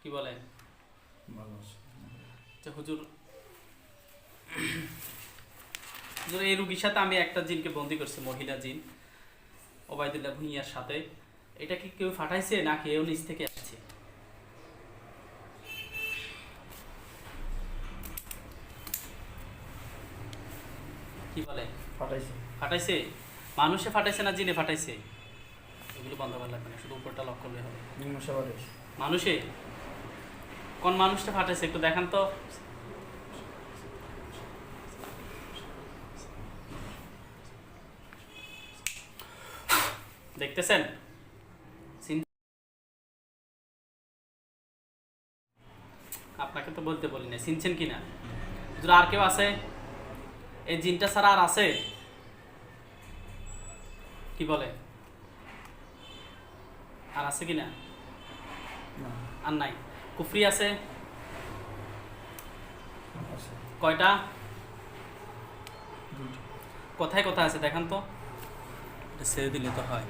কি বলে? ভালো হুজুর। হুজুর এই রুগীর সাথে আমি একটা জিনকে বন্দি করছি মহিলা জিন। ওবায়দুল্লাহ ভুঁইয়ার সাথে। এটা কি কেউ ফাটাইছে নাকি এও নিচ থেকে আসছে? কি বলে? ফাটাইছে। ফাটাইছে? মানুষে ফাটাইছে না জিনে ফাটাইছে? এগুলো বন্ধ করা লাগবে না শুধু উপরটা লক করলে হবে। মানুষে? কোন মানুষটা ফাটাইছে একটু দেখান তো। দেখতেছেন? আপনাকে তো বলতে বলি না চিনছেন কি না হুজুর আর কেউ আছে এই জিনটা ছাড়া আর আছে? কি বলে? আর আছে কি না। আর নাই? কুফরি আছে। আছে। কয়টা? কোথায় কোথায় আছে দেখান তো। এটা ছেড়ে দিলে তো হয়।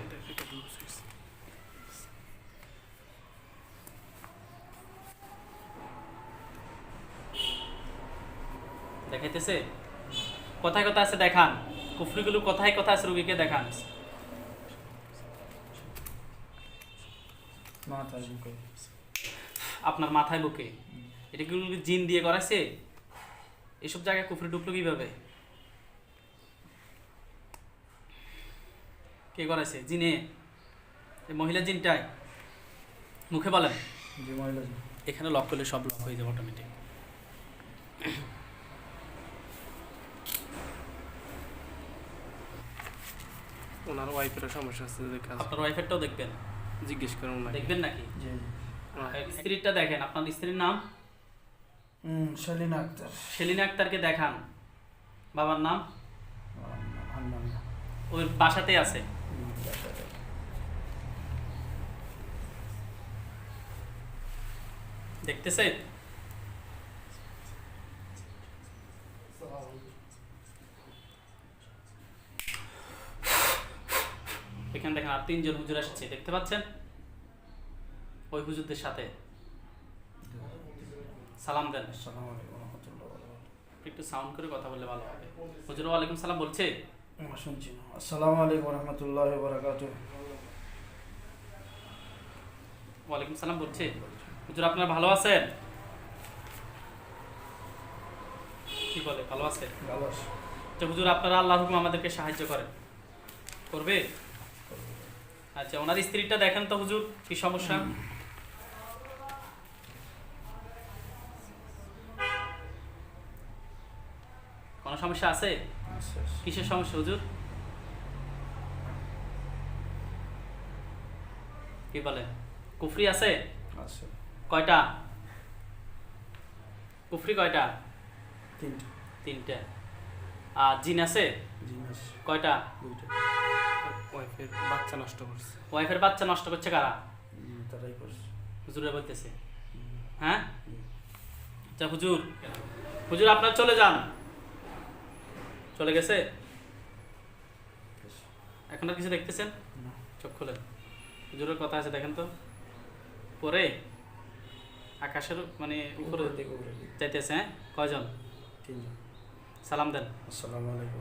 দেখাইতেছে? কোথায় কোথায় আছে দেখান। কুফরিগুলো কোথায় কোথায় আছে রুগীকে দেখান। বুকে আপনার মাথায় বুকে এটা কি জিন দিয়ে করাইছে? এসব জায়গায় কুফরি ঢুকলো কীভাবে? কে করাইছে? জিনে? মহিলা জিনটাই। মুখে বলেন। যে মহিলা যে এখানে লক করলে সব লক হয়ে যাবে অটোমেটিক ওনার ওয়াইফের সমস্যা আছে। আপনার ওয়াইফেরটাও দেখবেন। জিজ্ঞেস করুন দেখবেন নাকি? জি। স্ত্রীটা দেখেন আপনার স্ত্রীর নাম? শালিনা আক্তার। সেলিনা আক্তারকে দেখান। বাবার নাম? ওই বাসাতে আছে? দেখতেছে এখানে দেখেন আর তিনজন হুজুর আসছে দেখতে পাচ্ছেন? ওই হুজুরদের সাথে। সালাম দেন। একটু সাউন্ড করে কথা বললে ভালো হবে। হুজুর ওয়ালাইকুম সালাম বলছে? শুনছি। আসসালামু আলাইকুম রহমতুল্লাহ। ওয়ালাইকুম সালাম বলছে। হুজুর আপনারা ভালো আছেন? কি বলে ভালো আছে ভালো আছে। তো হুজুর আপনারা আল্লাহ হুকুম আমাদেরকে সাহায্য করেন। করবে? আচ্ছা ওনার স্ত্রীটা দেখেন তো হুজুর কি সমস্যা? সমস্যা আছে? আচ্ছা, আচ্ছা। কিসের সমস্যা হুজুর? কি বলে? কুফরি আছে? কয়টা? কুফরি কয়টা? তিনটা। তিনটে। আর জিন আছে? কয়টা? দুইটা। ওয়াইফের বাচ্চা নষ্ট করছে। ওয়াইফের বাচ্চা নষ্ট করছে কারা? তারাই করছে। হুজুরে বলতেছে। হ্যাঁ? আচ্ছা হুজুর। হুজুর আপনার চলে যান। চলে গেছে। এখন আর কিছু দেখতেছেন? চোখ খুলে। হুজুরের কথা আছে দেখেন তো। পরে আকাশের মানে উপরে। যাইতেছে হ্যাঁ? কয়জন? তিনজন। সালাম দেন।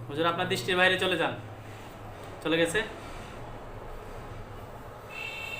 হুজুর আপনার দৃষ্টির বাইরে চলে যান। চলে গেছে?